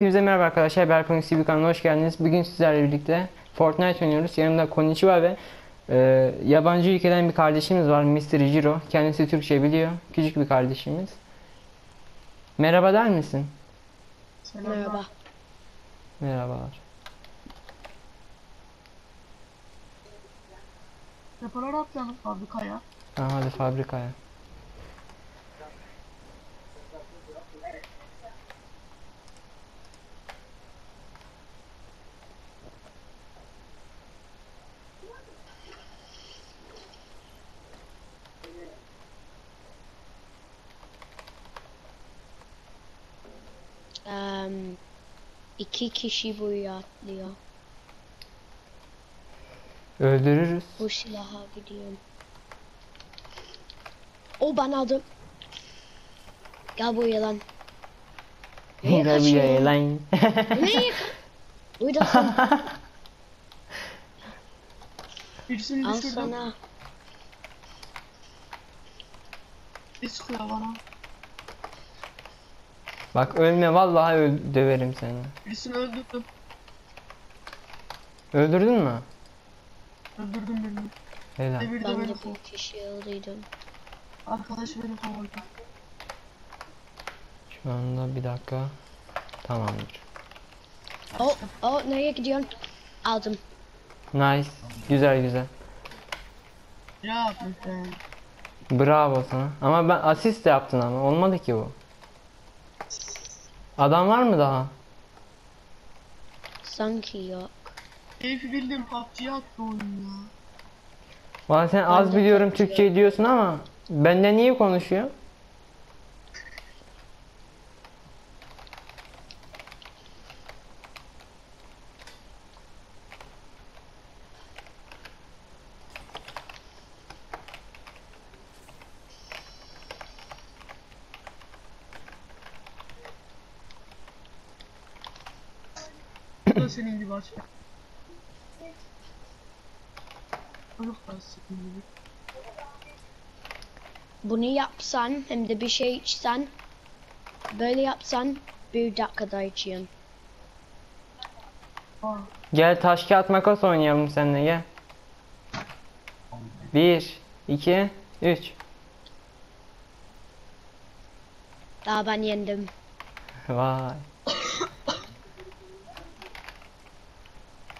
Hepinize merhaba arkadaşlar. Berkon TV kanalına hoş geldiniz. Bugün sizlerle birlikte Fortnite oynuyoruz. Yanımda Konnichiwa ve e, yabancı ülkeden bir kardeşimiz var. Mr. Jiro. Kendisi Türkçe biliyor. Küçük bir kardeşimiz. Merhaba der misin? Merhaba. Merhabalar. Depolar atlayalım fabrikaya. Ha, hadi fabrikaya. İki kişi buraya atlıyor. Öldürürüz. Bu silaha gidiyorum. O ben aldım. Gel buraya lan. Nereye Gel buraya kaçıyorsun? lan. Nereye ka- Buradasın. Birisini Al düşürdüm. sana. Bir sıkıyor bana. Bak ölme vallahi öl- döverim seni. Birisini öldürdüm. Öldürdün mü? Öldürdüm birini. Helal. Bir de Ben de kovdu. bir kişi öldürdüm. Arkadaş beni kovdu. Şu anda bir dakika. Tamamdır. Oh, oh nereye gidiyorsun? Aldım. Nice. Güzel güzel. Ya yapmış be. Bravo sana. Ama ben asist de yaptın ama. Olmadı ki bu. Adam var mı daha? Sanki yok. Keyfi bildim PUBG'ye attı oyun ya. Valla sen Ben az biliyorum. Türkçe diyorsun ama benden niye konuşuyor? Gibi ben senin gibi. Bunu yapsan hem de bir şey içsen böyle yapsan bir dakikada içiyorsun. Aa, Gel taş kağıt makas oynayalım seninle gel. 1 2 3 Daha ben yendim. Vay.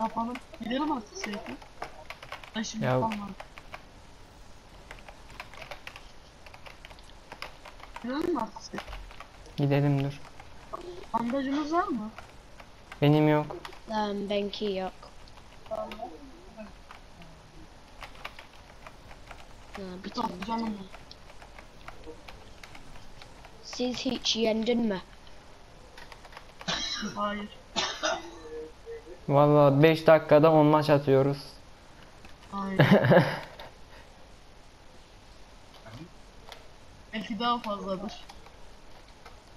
Ne yapalım? Gidelim artık. Ben şimdi Ya- kalmadım. Gidelim mi artık Seyfi? Gidelim dur. Bandajımız var mı? Benim yok. Um, benki yok. Ha, bir tane. Siz hiç yendin mi? Hayır. Valla 5 dakikada 10 maç atıyoruz. Hayır. Belki daha fazladır.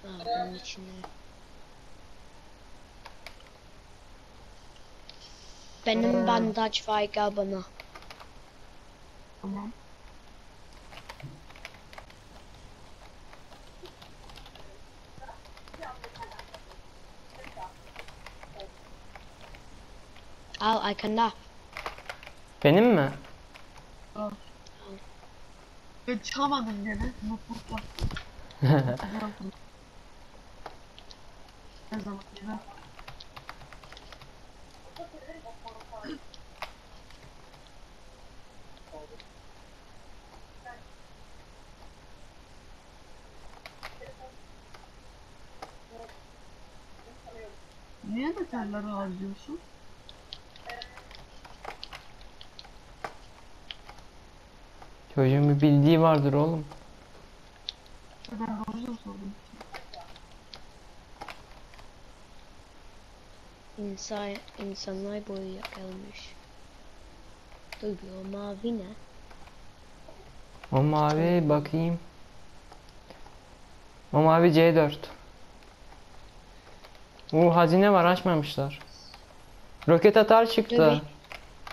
Ha, bunun içinde. Benim bandaj var gel bana. Tamam. Al arkanda. Benim mi? Ben çıkamadım gene. Mutlulukla. ne zaman yine? Niye metalleri harcıyorsun? Çocuğun bir bildiği vardır oğlum. Ben de o yüzden sordum. İnsan, insanlar gelmiş. Dur bir o mavi ne? O mavi bakayım. O mavi C4. Bu hazine var açmamışlar. Roket atar çıktı. Bir.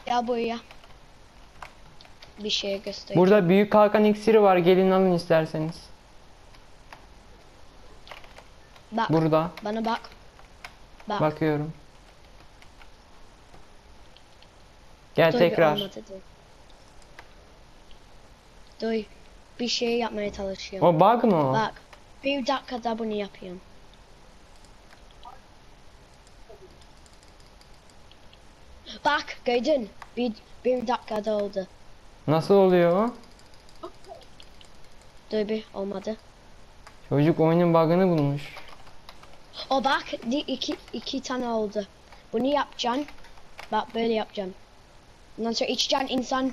Gel buraya. Bir şey göstereyim. Burada büyük kalkan iksiri var. Gelin alın isterseniz. Bak Burada. bana bak. Bak. Bakıyorum. Gel bir tekrar. olmadı, dur. Dur. Bir şey yapmaya çalışıyorum. O bug mı? Bak. Bir dakikada bunu yapıyorum. Bak gördün. Bir, bir dakikada oldu. Nasıl oluyor o? Bir olmadı. Çocuk oyunun bug'ını bulmuş. O bak di- iki, iki tane oldu. Bunu yapacaksın. Bak böyle yapacaksın. Ondan sonra içeceksin insan.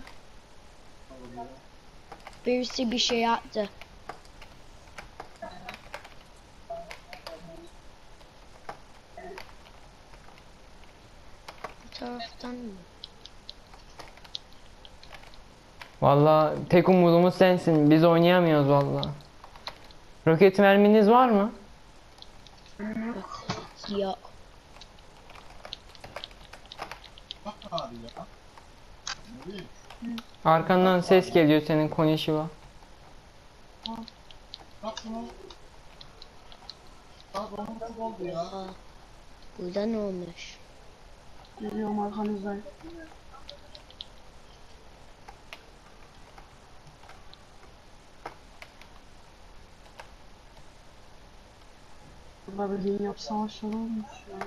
Birisi bir şey yaptı. Bu taraftan mı? Valla tek umudumuz sensin. Biz oynayamıyoruz valla. Roket merminiz var mı? Yok. Arkandan ses geliyor senin konuşuva. Burada ne olmuş? Geliyorum arkanızdan. Burada bir dünya savaşları olmuş ya.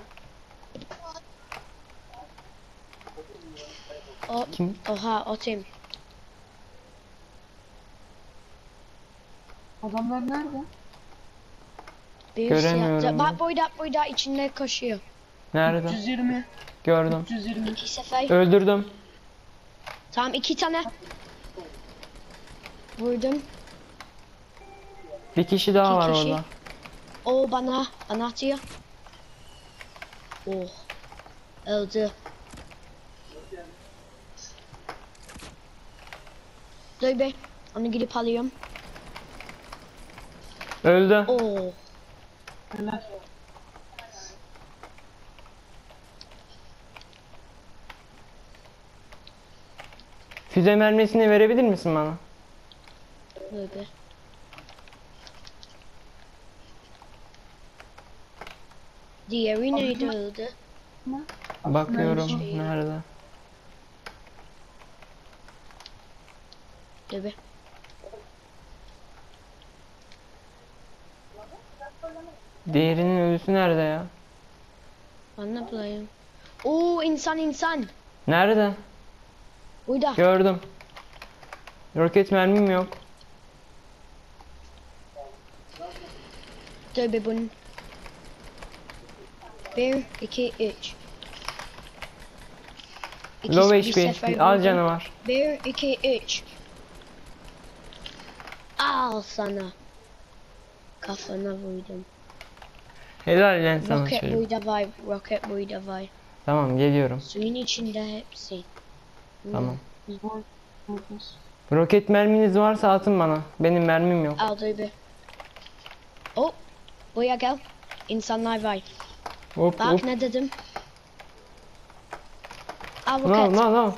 O, Kim? oha o tim. Adamlar nerede? Birisi Göremiyorum yaptı. ben. Bak burada burada içinde koşuyor. Nerede? 320. Gördüm. 320. İki sefer. Öldürdüm. Tamam iki tane. Vurdum. Bir kişi daha İki var kişi. orada. O bana bana atıyor. Oh. Öldü. Dur be. Onu gidip alıyorum. Öldü. Oo. Helal. Füze mermisini verebilir misin bana? Dur be. Diğeri neydi öldü? Bakıyorum. Şey- Nerede? Be. Diğerinin ölüsü nerede ya? Bulayım? Oo insan insan. Nerede? Burada. Gördüm. Roket mermim yok. Be bunun. Bir, iki, üç. İkisi Low bir sefer HP. Al vurdum. canavar. Bir, iki, üç. Al sana. Kafana vurdum. Helal lan sana Roket çocuk. burada var, roket burada var. Tamam geliyorum. Suyun içinde hepsi. Tamam. Roket merminiz varsa atın bana. Benim mermim yok. Al dur bir. Oh, buraya gel. İnsanlar var. Hop Bak hop. ne dedim. Al No no no.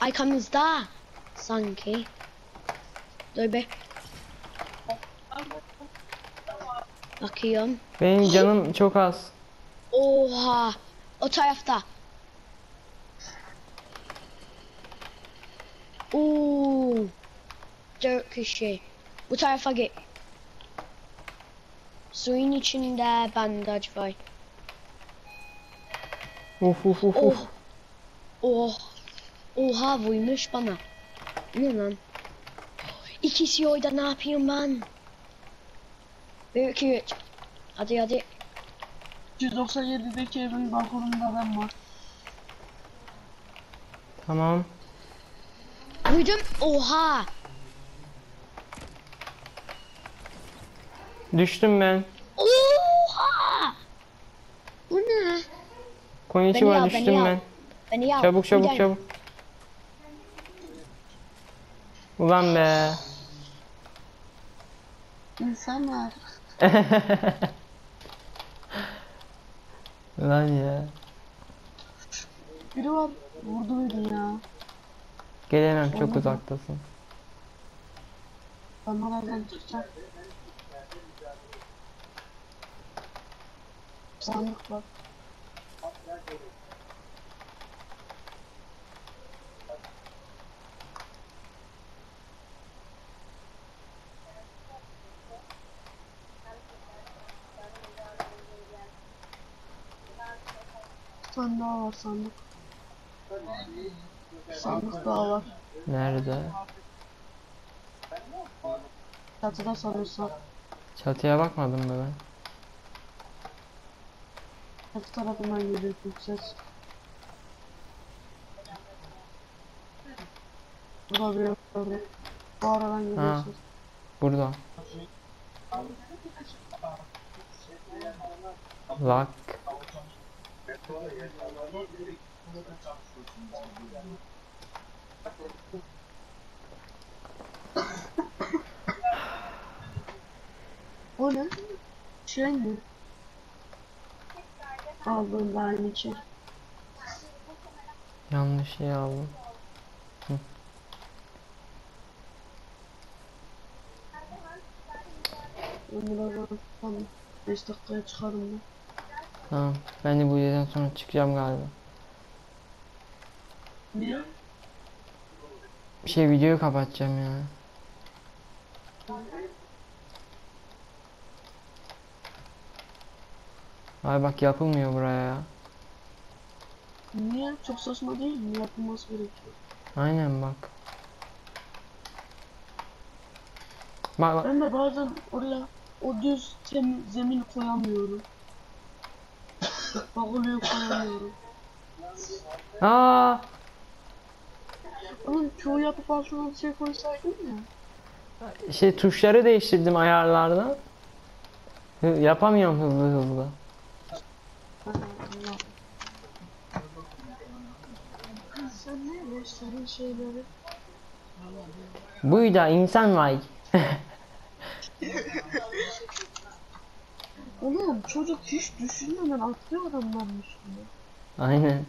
Arkamızda. Sanki. Dur be. Bakıyorum. Benim canım çok az. Oha. O tarafta. Oo. Dört kişi. Bu tarafa git. Suyun içinde bandaj var. Uf uf uf Oh. uf. Oh. Oha vurmuş bana. Ne lan? İkisi orada ne yapıyorum ben? İki, üç. Hadi hadi. 197'deki evin balkonunda ben var. Tamam. Vurdum. Oha. Düştüm ben. Oha. Bu ne? Konnichiwa Beni al, düştüm ben. Beni al. Çabuk çabuk Buradayım. çabuk. Ulan be. İnsanlar. Ulan ya. Biri var. Vurdu beni ya. Gelemem çok Olmadı. uzaktasın. Ben nereden çıkacak? Sandık var. Tane daha var sandık. Sandık daha var. Nerede? Çatıda sanırsam. Çatıya bakmadım mı ben? Çatı tarafından geliyor çünkü ses. Burada bir orada. Bu aradan geliyor Ha. ses. Burada. Lock. O ne? Şey mi? Da aynı şey. Yanlış şey aldım. Ben birazdan tam 5 dakikaya çıkarım ben. Tamam. Ben de bu videodan sonra çıkacağım galiba. Niye? Bir şey videoyu kapatacağım ya. Ay bak yapılmıyor buraya ya. Niye? Çok saçma değil mi? Yapılması gerekiyor. Aynen bak. Bak bak. Ben de bazen oraya o düz zemin koyamıyorum. Bak oraya koyamıyorum. Aa! Oğlum çoğu yapı altına bir şey koysaydım ya. Şey tuşları değiştirdim ayarlardan. Hı, Yapamıyorum hızlı hızlı. Sen ne gösterin şeyleri? Bu da insan var. Oğlum çocuk hiç düşünmeden atlıyor adamların üstüne. Aynen.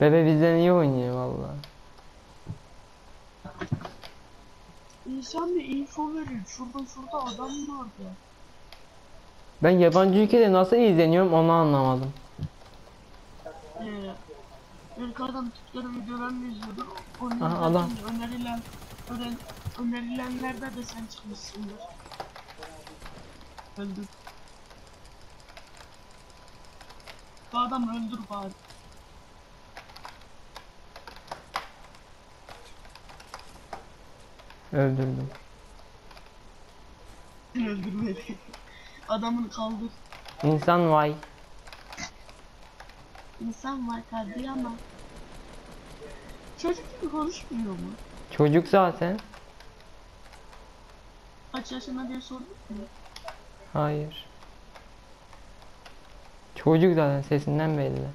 Bebe bizden iyi oynuyor vallahi. İnsan bir info verir. Şurada şurada adam vardı. Ben yabancı ülkede nasıl izleniyorum onu anlamadım. Ee, yukarıdan Türklerin videolarını izliyordum. Onun Aha, adam. önerilen, öner, önerilenlerde de sen çıkmışsındır. Öldür. Bu adam öldür bari. Öldürdüm. Öldürmedi. Adamını kaldır. İnsan vay. İnsan var kalbi ama. Çocuk gibi konuşmuyor mu? Çocuk zaten. Kaç yaşında diye sorduk mu? Hayır. Çocuk zaten sesinden belli.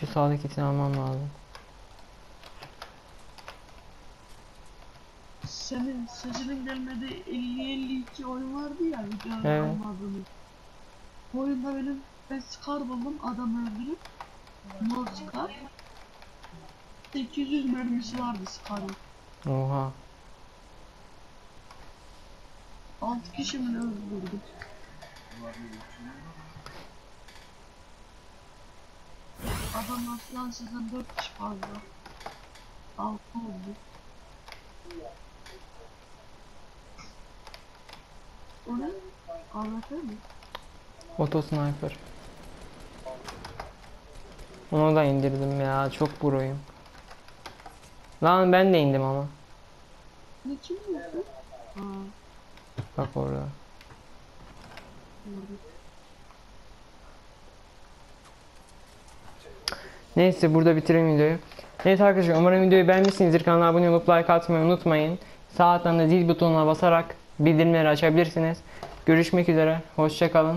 Şu sağdakini almam lazım. Senin sesinin gelmediği 50-52 oyun vardı ya videonun Evet. olmadığını. Bu oyunda benim ben Scar buldum adam öldürüp Mor Scar 800 mermisi vardı Scar'ın. Oha. 6 kişi mi ne öldürdüm? Adamlar falan sizden 4 kişi fazla. 6 oldu. O ne? Anlatır mı? Auto sniper. Onu da indirdim ya. Çok proyum. Lan ben de indim ama. Ne kim? Aa, Bak orada. Neyse burada bitirelim videoyu. Neyse arkadaşlar umarım videoyu beğenmişsinizdir. Kanala abone olup like atmayı unutmayın. Sağ alttan da zil butonuna basarak bildirimleri açabilirsiniz. Görüşmek üzere. Hoşçakalın.